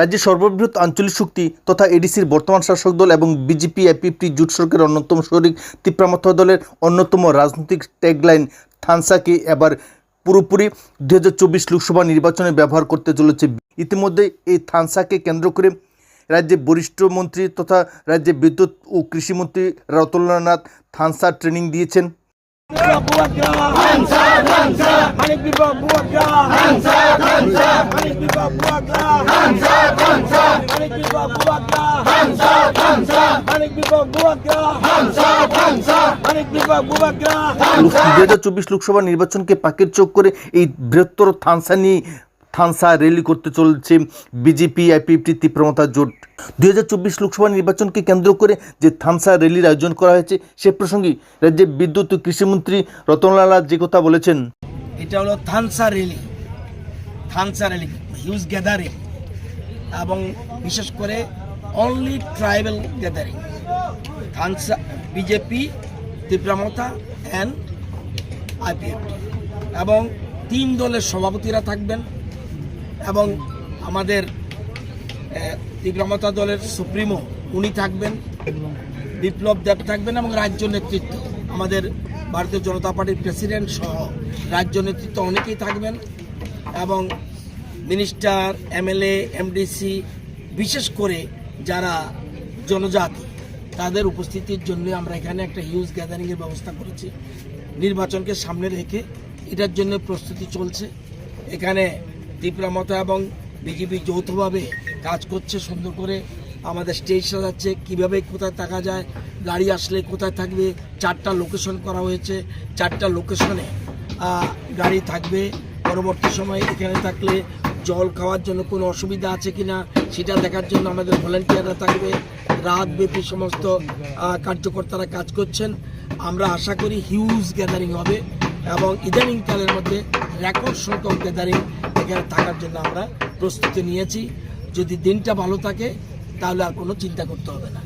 রাজ্যের সর্ববৃহৎ আঞ্চলিক শক্তি তথা এডিসির বর্তমান শাসক দল এবং বিজেপি এপিপি জোট সরকারের অন্যতম শরিক তিপ্রামথ দলের অন্যতম রাজনৈতিক ট্যাগলাইন থানসাকে এবার পুরোপুরি দু হাজার চব্বিশ লোকসভা নির্বাচনে ব্যবহার করতে চলেছে। ইতিমধ্যে এই থানসাকে কেন্দ্র করে রাজ্যে বরিষ্ঠ মন্ত্রী তথা রাজ্যে বিদ্যুৎ ও কৃষিমন্ত্রী রতনলাল থানসা ট্রেনিং দিয়েছেন। দু হাজার চব্বিশ লোকসভা নির্বাচনকে পাকের চোখ করে এই বৃহত্তর থানসা নিয়ে থানসা র্যালি করতে চলছে বিজেপি আইপিএফটি তীব্রমতা জোট। দুই হাজার চব্বিশ লোকসভা নির্বাচনকে কেন্দ্র করে যে থানসা র্যালির আয়োজন করা হয়েছে, সে প্রসঙ্গে রাজ্যের বিদ্যুৎ ও কৃষিমন্ত্রী রতনলাল যে কথা বলেছেন। এটা হলো Thansa rally Thansa rally huge gathering এবং বিশেষ করে only tribal gathering Thansa, BJP, Tipra Motha and IPFT এবং তিন দলের সভাপতিরা থাকবেন। এবং আমাদের আহ, দলের সুপ্রিমো উনি থাকবেন বিপ্লব দেব থাকবেন এবং রাজ্য নেতৃত্ব আমাদের ভারতীয় জনতা পার্টির প্রেসিডেন্ট সহ রাজ্য নেতৃত্ব অনেকেই থাকবেন এবং মিনিস্টার এমএলএ এমডিসি বিশেষ করে যারা জনজাতি তাদের উপস্থিতির জন্য আমরা এখানে একটা হিউজ গ্যাদারিংয়ের ব্যবস্থা করেছি। নির্বাচনকে সামনে রেখে এটার জন্য প্রস্তুতি চলছে। এখানে তীব্রামতা এবং বিজেপি যৌথভাবে কাজ করছে, সুন্দর করে আমাদের স্টেজ সাজাচ্ছে, কীভাবে কোথায় থাকা যায়, গাড়ি আসলে কোথায় থাকবে, চারটা লোকেশন করা হয়েছে, চারটা লোকেশনে গাড়ি থাকবে। পরবর্তী সময় এখানে থাকলে জল খাওয়ার জন্য কোনো অসুবিধা আছে কি না সেটা দেখার জন্য আমাদের ভলেন্টিয়াররা থাকবে। রাত রাতব্যাপী সমস্ত কার্যকর্তারা কাজ করছেন। আমরা আশা করি হিউজ গ্যাদারিং হবে এবং ইদানিংকালের মধ্যে রেকর্ড সংখ্যক গ্যাদারিং এখানে থাকার জন্য আমরা প্রস্তুতি নিয়েছি। যদি দিনটা ভালো থাকে, তাহলে আর কোনো চিন্তা করতে হবে না।